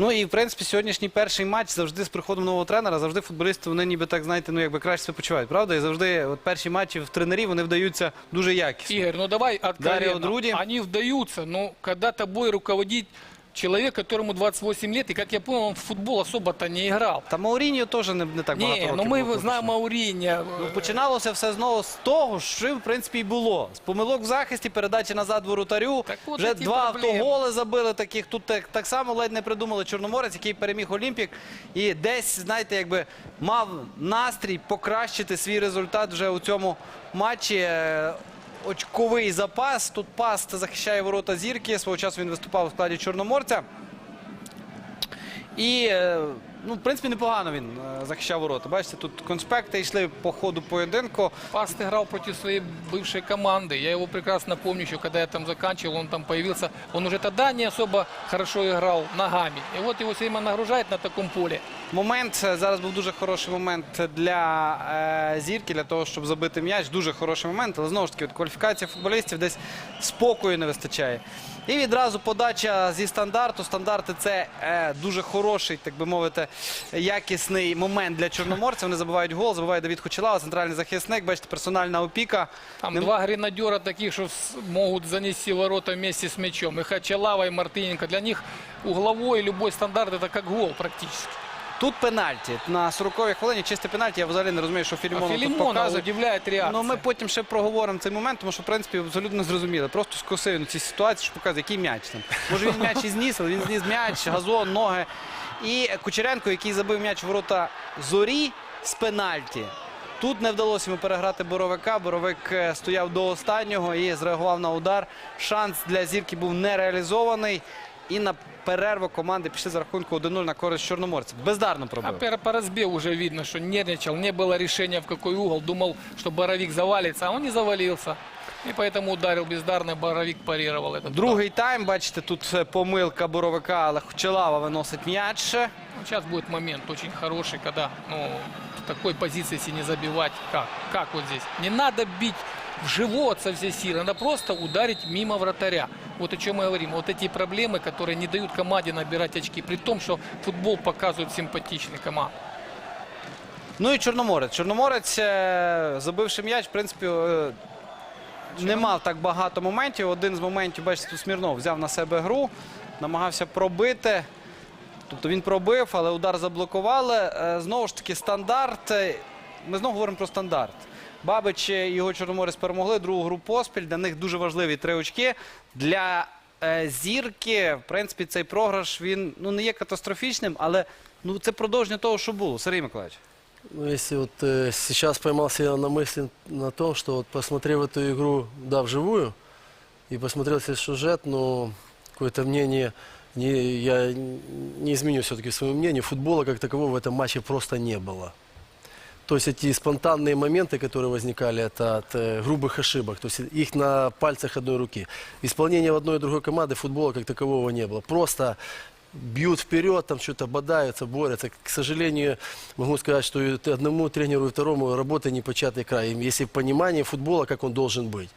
Ну і в принципі сьогоднішній перший матч завжди з приходом нового тренера, завжди футболісти вони ніби так знаєте, ну якби краще себе почувають, правда? І завжди от перші матчі в тренерів вони вдаються дуже якісно. Ігор, ну давай откровенно. Друді. Они вдаются, но когда тобой руководит человек, которому 28 лет, и, как я понял, он в футбол особо-то не играл. Та Мауріньо теж не, не так багато Не, років. ну мы було знаем пропущено. Ну, починалося все знову з того, що в принципі і було. З помилок в захисті, передачі назад воротарю. Так от Вже два проблеми. автоголи забили таких. Тут так, так само ледь не придумали Чорноморець, який переміг Олімпік. І десь, знаєте, якби мав настрій покращити свій результат вже у цьому матчі. Е, Очковий запас. Тут паст захищає ворота зірки. Свого часу він виступав у складі Чорноморця. І, е, ну, в принципі, непогано він е, захищав ворота. Бачите, тут конспекти йшли по ходу поєдинку. Паст играл против своей бывшей команды. Я его прекрасно помню еще, когда я там заканчивал, он там появился. Он уже тогда не особо хорошо играл ногами. И вот его все время нагружает на таком поле. Момент е, зараз був дуже хороший момент для е, зірки, для того, щоб забити м'яч. Дуже хороший момент, але знову ж таки, от кваліфікація футболістів десь спокою не вистачає. І відразу подача зі стандарту. Стандарти це е, дуже хороший, так би мовити, якісний момент для чорноморців. Вони забивають гол, забиває Давід Хочелава, центральний захисник. Бачите, персональна опіка. Там Нем- два гренадера таких, что с- могут занести ворота вместе с мячом. И Хачалава, и Мартыненко. Для них угловой любой стандарт это как гол практически. Тут пенальті на 40-й хвилині. Чисте пенальті. Я взагалі не розумію, що А Філімонов тут Филимонова показує. удивляет реакция. Ну, ми потім ще проговоримо цей момент, тому що, в принципі, абсолютно зрозуміло. Просто скосив він ці ситуації, що показує, який м'яч там. Може він м'яч і зніс, але він зніс м'яч, газон, ноги. І Кучеренко, який забив м'яч в ворота зорі з пенальті. Тут не вдалося йому переграти Боровика. Боровик е, стояв до останнього і зреагував на удар. Шанс для зірки був не реалізований. І на перерву команди пішли за рахунку 1-0 на користь чорноморців. Бездарно А пробив. пер- по уже видно, что нервничал, не было решения в какой угол, думал, что Боровик завалится, а он не завалился. И поэтому ударил бездарно, Боровик парировал этот удар. Другий тайм, бачите, тут е, помилка Боровика, але Челава виносить м'яч. Ну, Сейчас будет момент очень хороший, когда ну, в такой позиции, если не забивать, как? Как вот здесь? Не надо бить в живот со всей силы, надо просто ударить мимо вратаря. Вот о чем мы говорим. Вот эти проблемы, которые не дают команде набирать очки, при том, что футбол показывает симпатичный команд. Ну і Чорноморець. Чорноморець, е, забивши м'яч, в принципі, е, не мав так багато моментів. Один з моментів, бачите, Смірнов взяв на себе гру, намагався пробити. Тобто він пробив, але удар заблокували. Е, Знову ж таки, стандарт. Ми знову говоримо про стандарт. Бабич і його Чорноморець перемогли другу гру поспіль. Для них дуже важливі три очки. Для е, зірки, в принципі, цей програш він ну, не є катастрофічним, але ну, це продовження того, що було. Сергій Миколаївич. Ну, если вот э, сейчас поймал себя на мысли на том, что вот посмотрев эту игру, да, вживую, и посмотрел весь сюжет, но какое-то мнение, не, я не изменю все-таки свое мнение, футбола как такового в этом матче просто не было. То есть эти спонтанные моменты, которые возникали, это от э, грубых ошибок, то есть их на пальцах одной руки. Исполнения в одной и другой команды футбола как такового не было. Просто бьют вперед, там что-то бодаются, борются. К сожалению, могу сказать, что одному тренеру, и второму работа непочатый край. Если понимание футбола, как он должен быть.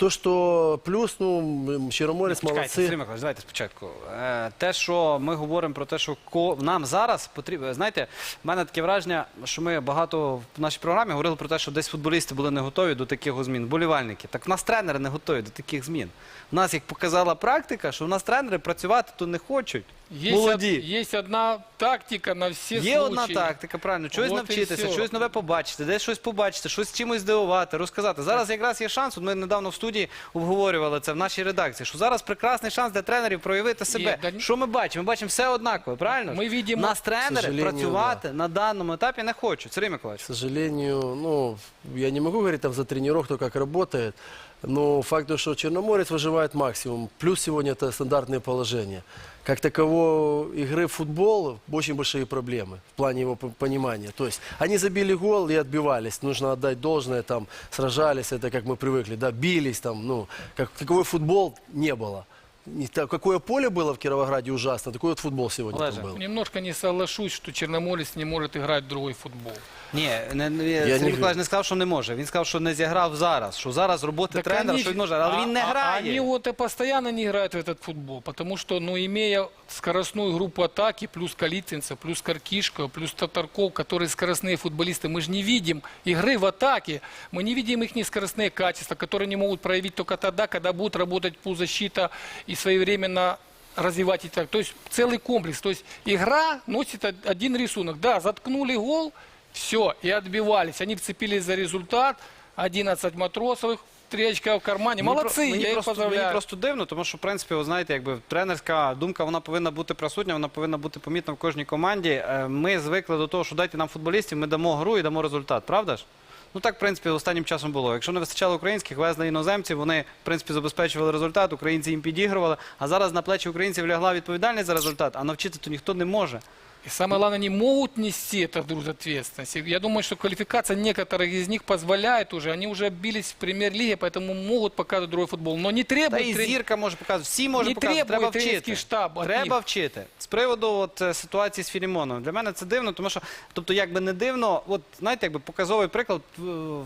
То, что плюс, ну, м, Черноморец Чекайте, молодцы. Сергій Миколаївич, давайте спочатку. Е, Те, що ми говоримо про те, що нам зараз потрібно. Знаєте, в мене таке враження, що ми багато в нашій програмі говорили про те, що десь футболісти були не готові до таких змін, болівальники. Так в нас тренери не готові до таких змін. У нас, як показала практика, що в нас тренери працювати то не хочуть. Есть, од- Молоді. есть одна тактика на все Є случаи. одна тактика, правильно, чогось і навчитися, всьо. щось нове побачити, десь щось побачити, щось чимось здивувати, розказати. Зараз якраз є шанс. От ми недавно в студії обговорювали це в нашій редакції. Що зараз прекрасний шанс для тренерів проявити себе. да- Що ми бачимо? Ми бачимо все однаково, правильно? Ми видимо- Нас тренери сожалению, працювати на даному етапі не хочуть. Сергій К Миколаївич. сожалению, ну, я не могу говорить там за тренеров, кто как работает, но факт, то, что Черноморец выживает максимум. Плюс сегодня это стандартные положения. Как такового игры в футбол очень большие проблемы в плане его п- понимания. То есть они забили гол и отбивались. Нужно отдать должное, там сражались, это как мы привыкли, да, бились там, ну, как таковой футбол не было. не так, какое поле было в Кировограде ужасно, такой вот футбол сегодня Олеже. там был. Немножко не соглашусь, что Черноморец не может играть в другой футбол. Ні, не, не, Я Сергій не- Миколаївич не сказав, що не може. Він сказав, що не зіграв зараз. Що зараз роботи Так тренера, они що ж- він може, але а- він не а- грає. Они вот и постоянно не играют в этот футбол, потому что, ну, имея скоростную группу атаки, плюс Калитвинцев, плюс Каркишко, плюс Татарков, которые скоростные футболисты, мы же не видим игры в атаке, мы не видим их скоростные качества, которые они могут проявить только тогда, когда будут работать полузащита и своевременно развивать и так. То есть целый комплекс. То есть игра носит од- один рисунок. Да, заткнули гол, все, и отбивались. Они вцепились за результат. 11 матросовых, три очка в кармане. Мені Молодцы, про- мені я их просто, поздравляю. Мені просто дивно, тому що, в принципі, ви знаєте, якби тренерська думка вона повинна бути присутня, вона повинна бути помітна в кожній команді. Е, Ми звикли до того, що дайте нам футболістів, ми дамо гру і дамо результат, правда ж? Ну так, в принципі, останнім часом було. Якщо не вистачало українських, везли іноземців, вони, в принципі, забезпечували результат, українці їм підігрували. А зараз на плечі українців лягла відповідальність за результат, а навчити то ніхто не може. И самое главное, они могут нести этот груз ответственности. Я думаю, что квалификация некоторых из них позволяет уже. Они уже бились в премьер-лиге, поэтому могут показывать другой футбол. Но не Та требует... і трен- зірка може показувати, всі можуть Не показувати, треба требує вчити. тренерський штаб від Треба них. вчити. З приводу от, е, ситуації з Філімоном. Для мене це дивно, тому що, тобто, якби не дивно, от знаєте, якби показовий приклад е,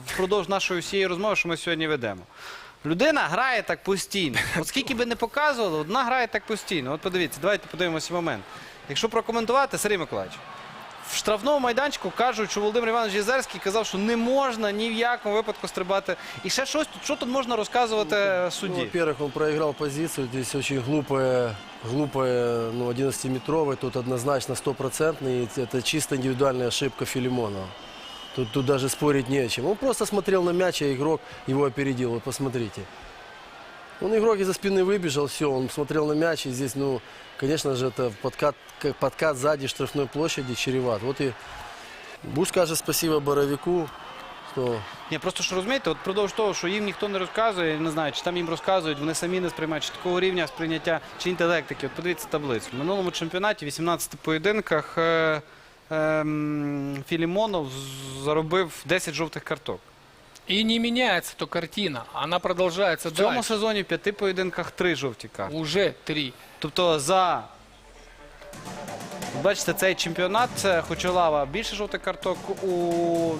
впродовж нашої всієї розмови, що ми сьогодні ведемо. Людина грає так постійно. От скільки би не показували, одна грає так постійно. От подивіться, давайте подивимося момент. Якщо прокоментувати, Сергій Миколаївич, в штрафному майданчику кажуть, що Володимир Іванович Єзерський казав, що не можна ні в якому випадку стрибати. І ще щось тут, що тут можна розказувати е, Ну, судді? во-первых, он проиграл позицию. Здесь очень глупая, глупая, ну, 11-метровый. Тут однозначно стопроцентный. И Это чисто индивидуальная ошибка Филимонова. Тут, тут даже спорить не о чем. Он просто смотрел на мяч, а игрок его опередил. Вот посмотрите. Он игрок из-за спины выбежал, все, он смотрел на мяч, и здесь, ну, конечно же, это подкат, как подкат сзади штрафной площади чреват. Вот и Буш скажет спасибо Боровику, что Ні, просто що розумієте, от продовж того, що їм ніхто не розказує, я не знаю, чи там їм розказують, вони самі не сприймають, чи такого рівня сприйняття, чи інтелектики. От подивіться таблицю. В минулому чемпіонаті, 18 поєдинках, е, ем, Філімонов з- заробив 10 жовтих карток. И не меняется эта картина. Она продолжается В цьому дальше. сезоні в п'яти поєдинках три жовті картки. Уже три. Тобто за. Бачите, цей чемпіонат це Хочолава більше жовтих карток у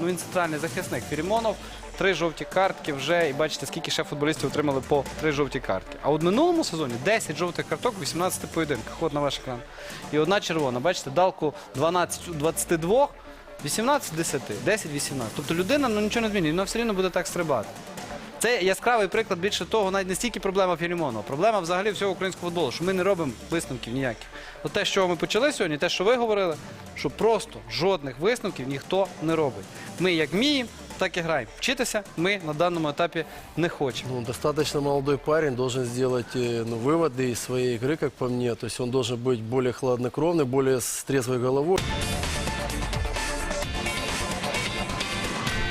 ну, він центральний захисник Філімонов. Три жовті картки вже. І бачите, скільки ще футболістів отримали по три жовті картки. А от в минулому сезоні 10 жовтих карток у 18 поєдинках. От на ваш екран. І одна червона. Бачите, далку 12 у 22, 18 10, 10 18. Тобто людина ну, нічого не змінює, вона все рівно буде так стрибати. Це яскравий приклад більше того, навіть не стільки проблема Філімонова. Проблема взагалі всього українського футболу, що ми не робимо висновків ніяких. От те, що ми почали сьогодні, те, що ви говорили, що просто жодних висновків ніхто не робить. Ми як вміємо, так і граємо. Вчитися ми на даному етапі не хочемо. Ну, достаточно молодой парень должен сделать э, ну, выводы из своей игры, как по мне. То есть он должен быть более хладнокровный, более с трезвой головой.